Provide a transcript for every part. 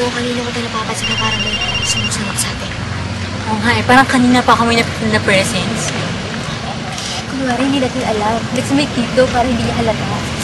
mo, kanina ko tayo napapansin na parang may sumusunod sa atin. Oo nga eh, parang kanina pa kami na, na presence. Kunwari, hindi natin alam. Let's make dito para hindi niya halata.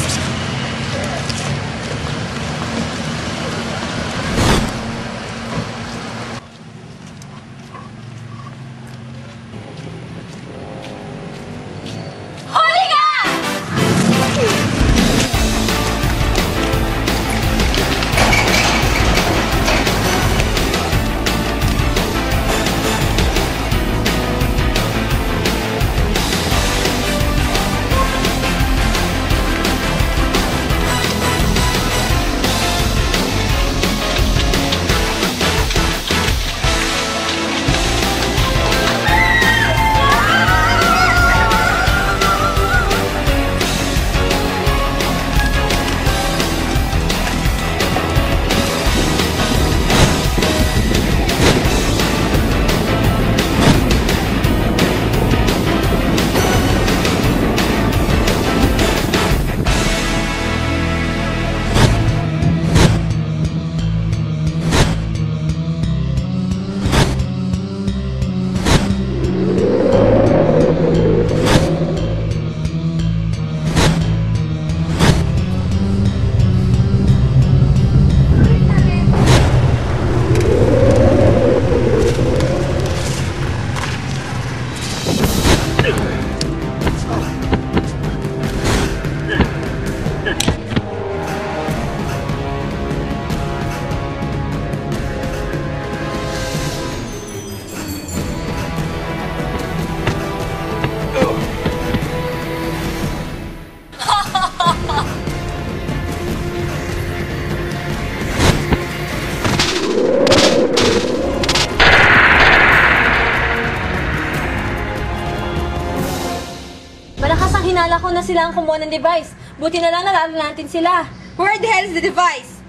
Ang hinala ko na sila ang kumuha ng device. Buti na lang nalala natin sila. Where the hell is the device?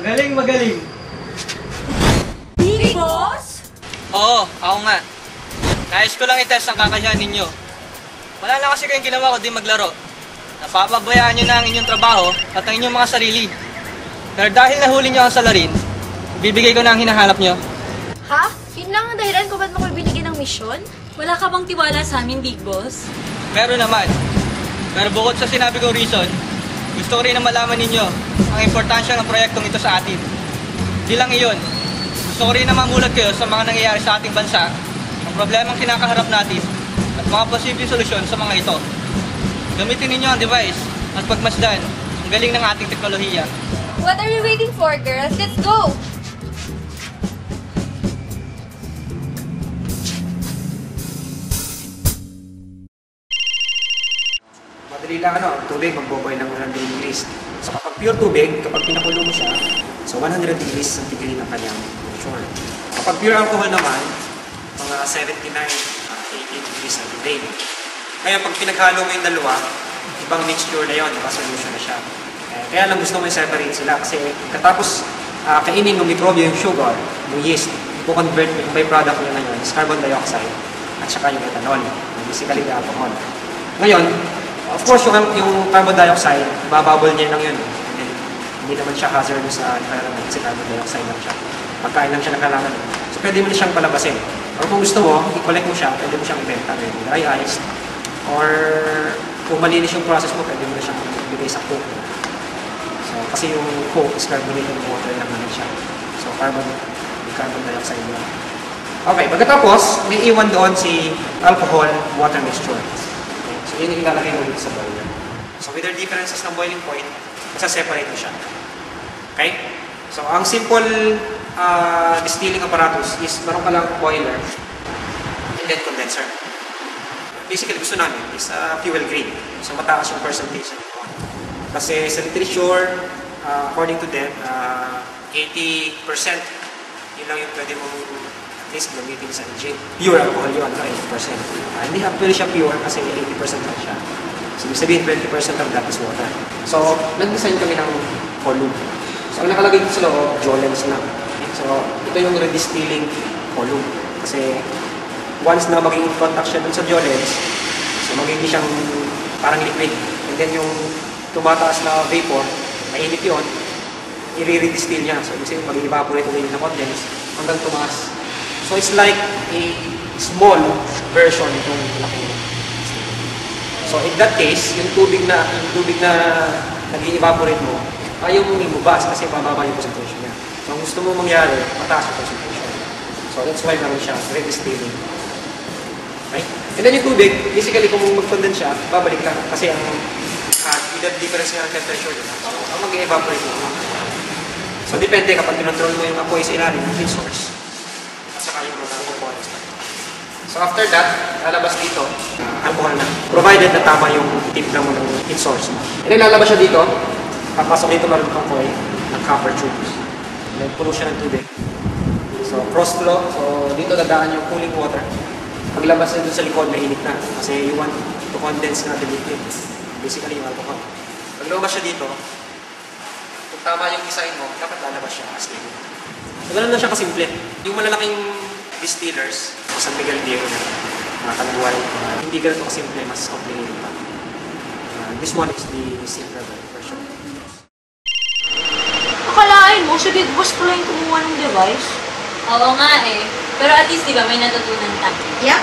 Magaling, magaling. Big Boss? Oo, ako nga. Nais ko lang i-test ang kakayahan ninyo. Wala na kasi kayong ginawa ko di maglaro. Napapabayaan nyo na ang inyong trabaho at ang inyong mga sarili. Pero dahil nahuli nyo ang salarin, bibigay ko na ang hinahanap nyo. Ha? Yun lang ang dahilan kung ba't mo ko binigyan ng misyon? Wala ka bang tiwala sa amin, Big Boss? Meron naman. Pero bukod sa sinabi kong reason, gusto ko rin na malaman ninyo ang importansya ng proyektong ito sa atin. Di lang iyon, gusto ko rin na mamulat kayo sa mga nangyayari sa ating bansa, ang problemang kinakaharap natin, at mga posibleng solusyon sa mga ito. Gamitin ninyo ang device at pagmasdan ang galing ng ating teknolohiya. What are we waiting for, girls? Let's go! Madali lang ano, ang tubig magboboil ng 100 degrees. So kapag pure tubig, kapag pinakulo mo siya, so 100 degrees ang kanyang temperature. Kapag pure alcohol naman, mga 79, uh, 80 degrees centigrade. Kaya pag pinaghalo mo yung dalawa, ibang mixture na yun, ibang solution na siya. Eh, kaya lang gusto mo i-separate sila kasi katapos uh, kainin ng mikrobyo yung sugar, yung yeast, ipo-convert yung byproduct nila na yun is carbon dioxide at saka yung ethanol, yung basically the alcohol. Ngayon, of course, yung, yung carbon dioxide, bababble niya lang yun. And hindi naman siya hazardous sa environment kasi carbon dioxide lang siya. Pagkain lang siya na kailangan. So, pwede mo na siyang palabasin. Or kung gusto mo, i-collect mo siya, pwede mo siyang ibenta. Pwede dry ice. Or kung malinis yung process mo, pwede mo na siyang ibigay sa coke. So, kasi yung coke is carbonated water lang naman siya. So, carbon, carbon dioxide lang. Okay, pagkatapos, may iwan doon si alcohol water mixture. Yun yung ilalagay mo sa boiler. So, with their differences ng boiling point, separate mo siya. Okay? So, ang simple uh, distilling apparatus is meron ka lang boiler and then condenser. Basically, gusto namin is uh, fuel grade. So, mataas yung percentage. Kasi sa literature, uh, according to them, uh, 80% yun lang yung pwede mong least gamitin sa engine. Pure alcohol yun, no? 80%. Uh, hindi actually siya pure kasi 80% lang siya. So, ibig sabihin 20% of that is water. So, nag-design kami ng column. So, ang nakalagay dito sa loob, Jolens lang. So, ito yung redistilling column. Kasi, once na maging in contact siya dun sa Jolens, so magiging siyang parang liquid. And then yung tumataas na vapor, mainit yun, i-redistill niya. So, ibig sabihin, mag-evaporate ulit na condense hanggang tumaas. So, it's like a small version itong laki. So, in that case, yung tubig na, yung tubig na nag-evaporate mo, ayaw mong imubas kasi bababa yung concentration niya. So, ang gusto mo mangyari, mataas yung concentration. So, that's why naman siya, redistilling. Right? And then yung tubig, basically kung mag-condense siya, babalik lang. Kasi ang uh, either difference nga ng temperature? So, ang mag-evaporate mo. So, depende kapag kinontrol mo yung apoy sa ilalim ng heat source. At saka yung mga components na. So, after that, lalabas dito, alcohol na. Provided na tama yung timpla mo ng heat source mo. And then lalabas siya dito, papasok dito meron kang coil ng copper tubes. And then puno siya ng tubig. So, cross flow. So, dito dadaan yung cooling water. Paglabas na dun sa likod, mainit na. Kasi you want to condense na the liquid. Basically, yung alcohol. Pag lumabas siya dito, kung tama yung design mo, dapat lalabas siya as liquid. So, ganun na siya kasimple. Yung malalaking distillers, San Miguel Diego na, mga kalangwal, uh, hindi ganito kasimple, mas complicated pa. Uh, this one is the simpler version. Akalain mo, si Big Boss pala yung kumuha ng device? Oo nga eh. Pero at least, di ba, may natutunan tayo. Yeah.